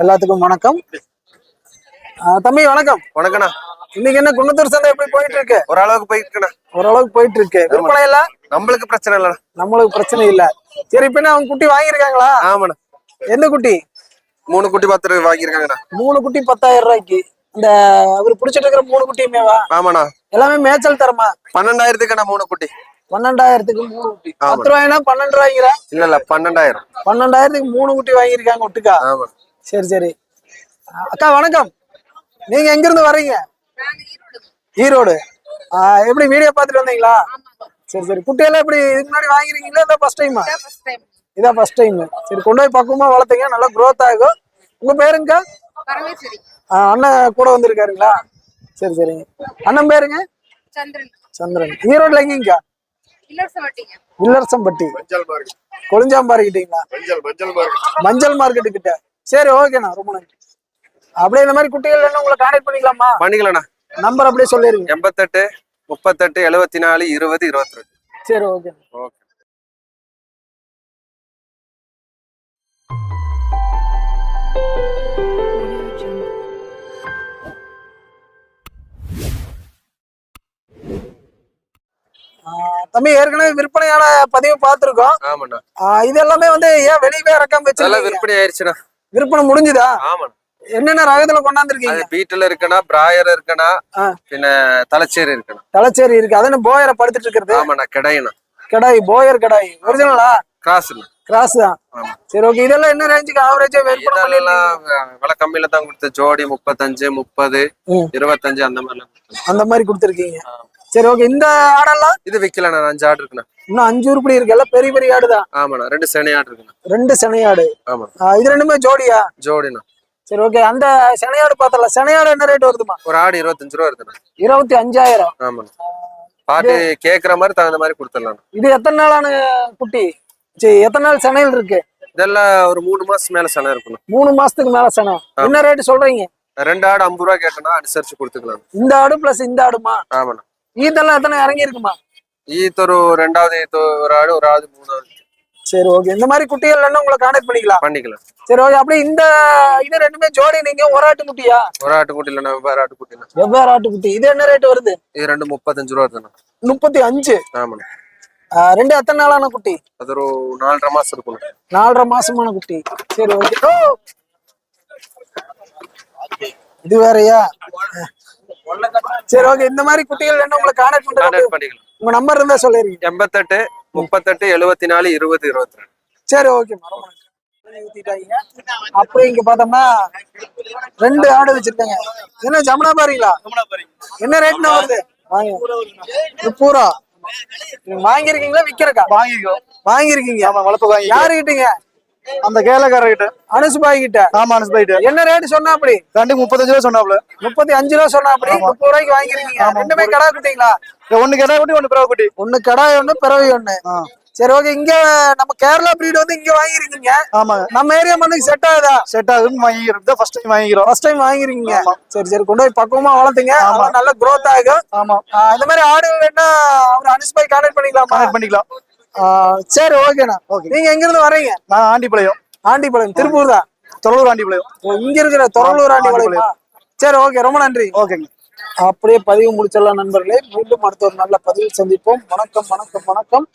எல்லாத்துக்கும் வணக்கம். தம்பி வணக்கம். வணக்கண்ணா. இன்னைக்கு என்ன குன்னத்தூர் சந்தை எப்படி போயிட்டு இருக்கு ஓரளவுக்கு போயிருக்கண்ணா ஓரளவுக்கு போயிட்டு இருக்கு விற்பனை எல்லாம் நம்மளுக்கு பிரச்சனை இல்லைண்ணா. நம்மளுக்கு பிரச்சனை இல்ல. சரி இப்ப என்ன அவங்க குட்டி வாங்கியிருக்காங்களா? ஆமாண்ணா. எந்த குட்டி? மூணு குட்டி பத்து ரூபாய் வாங்கியிருக்காங்கண்ணா. மூணு குட்டி பத்தாயிரம் ரூபாய்க்கு. இந்த அவர் புடிச்சிட்டு இருக்கிற மூணு குட்டியுமேவா? ஆமாண்ணா. எல்லாமே மேய்ச்சல் தரமா? பன்னெண்டாயிரத்துக்குண்ணா மூணு குட்டி. பன்னெண்டாயிரத்துக்கு மூணு குட்டி. பத்து ரூபாய்னா பன்னெண்டு ரூபாய்ங்கிற இல்ல இல்ல பன்னெண்டாயிரம். பன்னெண்டாயிரத்துக்கு மூணு குட்டி வாங்கியிருக்காங்க ஒட்டுக்கா? சரி சரி. அக்கா வணக்கம். நீங்க எங்க இருந்து வர்றீங்க? ஈரோடு. எப்படி வீடியோ பார்த்துட்டு வந்தீங்களா? சரி சரி. குட்டியெல்லாம் எப்படி இதுக்கு முன்னாடி வாங்கிருக்கீங்களா இதான் ஃபர்ஸ்ட் டைமா இதான் ஃபர்ஸ்ட் டைம் சரி கொண்டு போய் பக்குவமா வளர்த்தீங்க. நல்லா growth ஆகும். உங்க ஆ, அண்ணன் கூட வந்திருக்காருங்களா? சரி சரிங்க அண்ணன் பேருங்க? சந்திரன். சந்திரன். ஈரோட்ல எங்கீங்கக்கா மார்க்கெட் கொளிஞ்சாம்பாறை கிட்டீங்களா? மஞ்சள் மஞ்சள் மார்க்கெட் மஞ்சள் மார்க்கெட்டு கிட்ட. சரி ஓகேண்ணா ரொம்ப நன்றி. அப்படியே இந்த மாதிரி குட்டிகள் உங்களை கான்டாக்ட் பண்ணிக்கலாமா? பண்ணிக்கலாண்ணா நம்பர் அப்படியே சொல்லிருங்க. எண்பத்தெட்டு முப்பத்தெட்டு எழுபத்தி நாலு இருபது இருபத்தி ரெண்டு. சரி ஓகே ஓகே தம்பி ஏற்கனவே விற்பனையான பதிவு பார்த்திருக்கோம். ஆமாண்ணா. இது எல்லாமே வந்து ஏன் வெளியவே இறக்காம வச்சிருக்கீங்க? விற்பனை ஆயிடுச்சுண்ணா விற்பனை முடிஞ்சுதா? ஆமாண்ணா. என்னென்ன ரகத்துல கொண்டாந்துருக்கீங்க? பீட்டில் இருக்கனா பிராயர் இருக்கனா. பின்ன தலைச்சேரி இருக்கணும் தலைச்சேரி இருக்கு. அதன போயரை படுத்துட்டு இருக்கிறது? ஆமாண்ணா கிடையண்ணா. கடாய் போயர் கடாய். ஒரிஜினலா கிராஸ்ண்ணா கிராஸ் தான். சரி ஓகே இதெல்லாம் என்ன ரேஞ்சுக்கு ஆவரேஜா விற்பனை இதெல்லாம் விலை கம்மியில தான் கொடுத்த ஜோடி முப்பத்தஞ்சு முப்பது. இருபத்தஞ்சு அந்த கொடுத்தேன். அந்த மாதிரி கொடுத்துருக்கீங்க. சரி ஓகே இந்த ஆடெல்லாம்? இது விக்கலண்ணா அஞ்சு ஆடு இருக்குண்ணா. இன்னும் அஞ்சு உருப்படி இருக்கு. எல்லாம் பெரிய பெரிய ஆடு தான் ஆமாண்ணா. ரெண்டு செனை ஆடு இருக்குண்ணா. ரெண்டு செனையாடு ஆமா இது ரெண்டுமே ஜோடியா? ஜோடிண்ணா. சரி ஓகே அந்த செனையாடு பார்த்தல செனையாடு என்ன ரேட் வருதுமா ஒரு ஆடு இருபத்தஞ்சு ரூபா இருக்குண்ணா இருபத்தி அஞ்சாயிரம். ஆமாண்ணா. பாட்டு கேக்குற மாதிரி தகுந்த மாதிரி கொடுத்துடலாம் இது எத்தனை நாளான குட்டி? சரி எத்தனை நாள் சென்னையில் இருக்கு? இதெல்லாம் ஒரு மூணு மாசம் மேல செனை இருக்கணும் மூணு மாசத்துக்கு மேல செனை. என்ன ரேட் சொல்றீங்க? ரெண்டு ஆடு ஐம்பது ரூபா கேட்டனா அனுசரிச்சு கொடுத்துக்கலாம். இந்த ஆடு பிளஸ் இந்த ஆடுமா? ஆமாண்ணா. ஈத்தெல்லாம் எத்தனை இறங்கி இருக்குமா ஈத் ஒரு ரெண்டாவது ஈத் ஒரு ஆடு ஒரு ஆடு மூணாவது சரி ஓகே இந்த மாதிரி குட்டிகள் என்ன உங்களை கான்டாக்ட் பண்ணிக்கலாம். பண்ணிக்கலாம். சரி ஓகே அப்படியே இந்த இது ரெண்டுமே ஜோடி நீங்க ஒரு ஆட்டு குட்டியா? ஒரு ஆட்டு குட்டி இல்லைன்னா வெவ்வேறு ஆட்டு குட்டிண்ணா வெவ்வேறு ஆட்டு குட்டி. இது என்ன ரேட் வருது? இது ரெண்டு முப்பத்தஞ்சு ரூபா இருக்குண்ணா முப்பத்தி அஞ்சு? ஆமாண்ணா. ரெண்டு எத்தனை நாளான குட்டி? அது ஒரு நாலரை மாசம் இருக்கணும் நாலரை மாசமான குட்டி. சரி ஓகே! இது வேறயா? சரி ஓகே இந்த மாதிரி குட்டிகள் என்ன உங்களை கான்டாக்ட் கான்டாக்ட் பண்ணிக்கலாம். உங்க நம்பர் இருந்தா சொல்லிருங்க எண்பத்தெட்டு முப்பத்தெட்டு எழுபத்தி நாலு இருபது இருபத்தி ரெண்டு. சரி ஓகே ஊத்திட்டாங்க அப்புறம் இங்க பார்த்தோம்னா ரெண்டு ஆடு வச்சிருக்காங்க. என்ன ஜமுனா பாருங்களா? என்ன ரேட்னா வருது? வாங்க. இது பூரா? வாங்கிருக்கீங்களா விக்கிறக்கா? வாங்கிக்கோ வாங்கிருக்கீங்க ஆமா வளர்ப்பு வாங்கி யாரு அந்த கேலக்காரர்கிட்ட அனுசு பாய் கிட்ட ஆமா அனுசு போயிட்டு என்ன ரேட் சொன்னா அப்படி ரெண்டு முப்பத்தஞ்சு ரூபா சொன்னாப்ல முப்பத்தி அஞ்சு ரூபா சொன்னா அப்படி முப்பது ரூபாய்க்கு வாங்கிருக்கீங்க ரெண்டுமே கடா குட்டிங்களா? ஒண்ணு கேட்டா குட்டி ஒண்ணு பிறகு குட்டி. ஒண்ணு கடாய் ஒண்ணு பிறவி ஒண்ணு. சரி ஓகே இங்க நம்ம கேரளா பிரீட் வந்து இங்க வாங்கிருக்கீங்க. ஆமாங்க நம்ம ஏரியா மண்ணுக்கு செட் ஆகுதா? செட் ஆகுதுன்னு வாங்கிக்கிறோம். ஃபர்ஸ்ட் டைம் வாங்கிக்கிறோம். ஃபர்ஸ்ட் டைம் வாங்கிருக்கீங்க. சரி சரி கொண்டு போய் பக்குவமா வளர்த்துங்க. ஆமா. நல்ல growth ஆகும். ஆமா. இந்த மாதிரி ஆடு வேணா அவர் அனுசு பாய் கான்டாக்ட் பண்ணிக்கலாமா? கனெக்ட் பண்ணிக்கலாம். சரி ஓகேண்ணா. Okay. நீங்க எங்க இருந்து வர்றீங்க? நான் ஆண்டிப்பாளையம். ஆண்டிபாளையம் திருப்பூர் தான்? தொலைவூர் ஆண்டிப்பாளையம். இங்க இருக்கிற தொரலூர் ஆண்டிபாளையமா சரி ஓகே ரொம்ப நன்றி. ஓகேங்க. அப்படியே பதிவு முடிச்சிடலாம் நண்பர்களே. மீண்டும் அடுத்த ஒரு நல்ல பதிவில் சந்திப்போம். வணக்கம் வணக்கம் வணக்கம்.